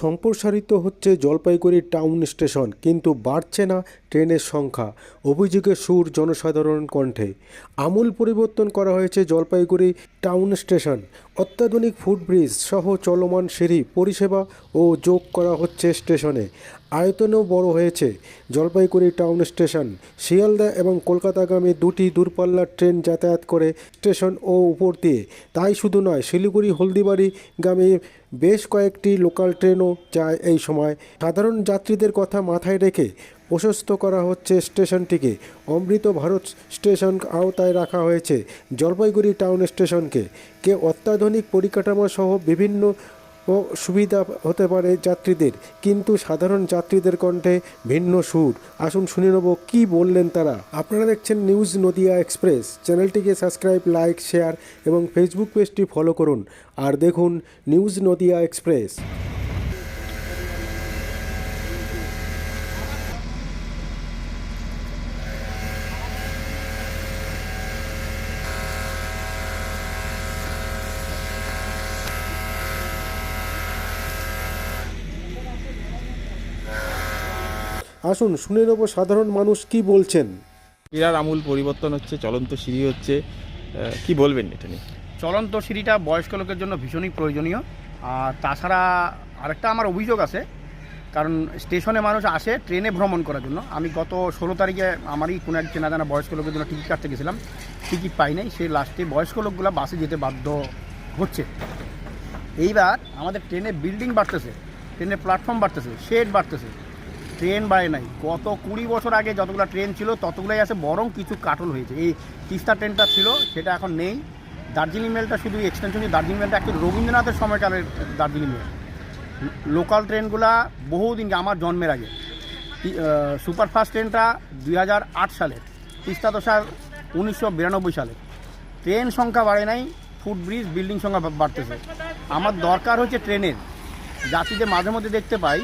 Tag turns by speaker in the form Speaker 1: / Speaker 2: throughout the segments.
Speaker 1: সম্প্রসারিত হচ্ছে Jalpaiguri town station, কিন্তু বাড়ছে না ট্রেনের সংখ্যা। অভিযোগে সুর জনসাধারণ কণ্ঠে। আমূল পরিবর্তন করা হয়েছে জলপাইগুড়ি টাউন স্টেশন। অত্যাধুনিক ফুটব্রিজ সহ চলমান সিঁড়ি পরিষেবা ও যোগ করা হচ্ছে স্টেশনে। আয়তনেও বড় হয়েছে। জলপাইগুড়ি টাউন স্টেশন, শিয়ালদা এবং কলকাতাগামী দুটি দূরপাল্লার ট্রেন যাতায়াত করে স্টেশন ও উপর দিয়ে। তাই শুধু নয়, শিলিগুড়ি, হলদিবাড়ি গামী বেশ কয়েকটি লোকাল ট্রেনও যায় এই সময়। সাধারণ যাত্রীদের কথা মাথায় রেখে প্রশস্ত করা হচ্ছে স্টেশনটিকে। অমৃত ভারত স্টেশন আওতায় রাখা হয়েছে জলপাইগুড়ি টাউন স্টেশনকে। কে অত্যাধুনিক পরিকাঠামো সহ বিভিন্ন ও সুবিধা হতে পারে যাত্রীদের। কিন্তু সাধারণ যাত্রীদের কণ্ঠে ভিন্ন সুর। আসুন শুনে নেব কী বললেন তারা। আপনারা দেখছেন নিউজ নদিয়া এক্সপ্রেস। চ্যানেলটিকে সাবস্ক্রাইব, লাইক, শেয়ার এবং ফেসবুক পেজটি ফলো করুন। আর দেখুন নিউজ নদিয়া এক্সপ্রেস। আসুন শুনে নেব সাধারণ মানুষ কি বলছেন।
Speaker 2: বিরাট আমূল পরিবর্তন হচ্ছে চলন্ত সিঁড়ি হচ্ছে। কি বলবেন এটা নিয়ে?
Speaker 3: চলন্ত সিঁড়িটা বয়স্ক লোকের জন্য ভীষণই প্রয়োজনীয়। আর তাছাড়া আরেকটা আমার অভিযোগ আছে কারণ স্টেশনে মানুষ আসে ট্রেনে ভ্রমণ করার জন্য। আমি গত ষোলো তারিখে আমারই কোনো এক চেনা জানা বয়স্ক লোকের জন্য টিকিট কাটতে গেছিলাম। টিকিট পাই নাই সেই লাস্টে বয়স্ক লোকগুলো বাসে যেতে বাধ্য হচ্ছে। এইবার আমাদের ট্রেনে বিল্ডিং বাড়তেছে ট্রেনের প্ল্যাটফর্ম বাড়তেছে শেড বাড়তেছে। ট্রেন বাড়ে নাই। গত কুড়ি বছর আগে যতগুলো ট্রেন ছিল, ততগুলোই আছে, বরং কিছু কাটল হয়েছে। এই তিস্তা ট্রেনটা ছিল, সেটা এখন নেই। দার্জিলিং মেলটা শুধু এক্সটেনশন দার্জিলিং মেলটা একটু রবীন্দ্রনাথের সময়কালের দার্জিলিং মেল। লোকাল ট্রেনগুলা বহুদিন আমার জন্মের আগে। সুপারফাস্ট ট্রেনটা দুই হাজার আট সালের তিস্তা দশার উনিশশো বিরানব্বই সালে। ট্রেন সংখ্যা বাড়ে নাই, ফুটব্রিজ বিল্ডিং সংখ্যা বাড়তেছে। আমার দরকার হচ্ছে ট্রেনের। যাত্রীদের মাঝে মধ্যে দেখতে পাই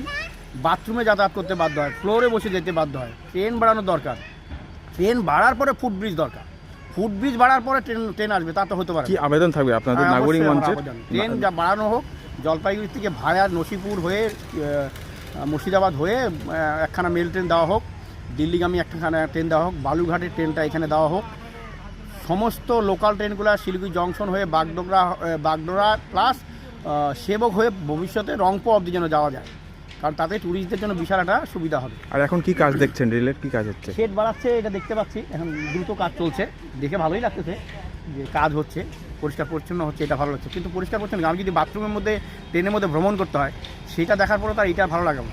Speaker 3: বাথরুমে যাতায়াত করতে বাধ্য হয় ফ্লোরে বসে যেতে বাধ্য হয়। ট্রেন বাড়ানোর দরকার। ট্রেন বাড়ার পরে ফুটব্রিজ দরকার। ফুটব্রিজ বাড়ার পরে ট্রেন ট্রেন আসবে তা তো হতে পারে
Speaker 2: কি আবেদন থাকবে আপনাদের
Speaker 3: হ্যাঁ,
Speaker 2: নাগরিক মঞ্চের
Speaker 3: ট্রেন যা বাড়ানো হোক জলপাইগুড়ি থেকে ভায়া নসিপুর হয়ে মুর্শিদাবাদ হয়ে একখানা মেল ট্রেন দেওয়া হোক দিল্লিগামী একখানা ট্রেন দেওয়া হোক বালুঘাটের ট্রেনটা এখানে দেওয়া হোক সমস্ত লোকাল ট্রেনগুলো শিলিগুড়ি জংশন হয়ে বাগডোগরা বাগডোরা প্লাস সেবক হয়ে ভবিষ্যতে রংপুর অবধি যেন যাওয়া যায়। কারণ তাতে ট্যুরিস্টদের জন্য বিশাল একটা সুবিধা হবে।
Speaker 2: আর এখন কি কাজ দেখছেন? রেলের কি কাজ হচ্ছে?
Speaker 3: শেড বাড়াচ্ছে এটা দেখতে পাচ্ছি। এখন দ্রুত কাজ চলছে। দেখে ভালোই লাগতেছে যে কাজ হচ্ছে পরিষ্কার পরিচ্ছন্ন হচ্ছে এটা ভালো লাগছে। কিন্তু পরিষ্কার পরিচ্ছন্ন আমি যদি বাথরুমের মধ্যে ট্রেনের মধ্যে ভ্রমণ করতে হয় সেটা দেখার পরে তার এটা ভালো লাগে না।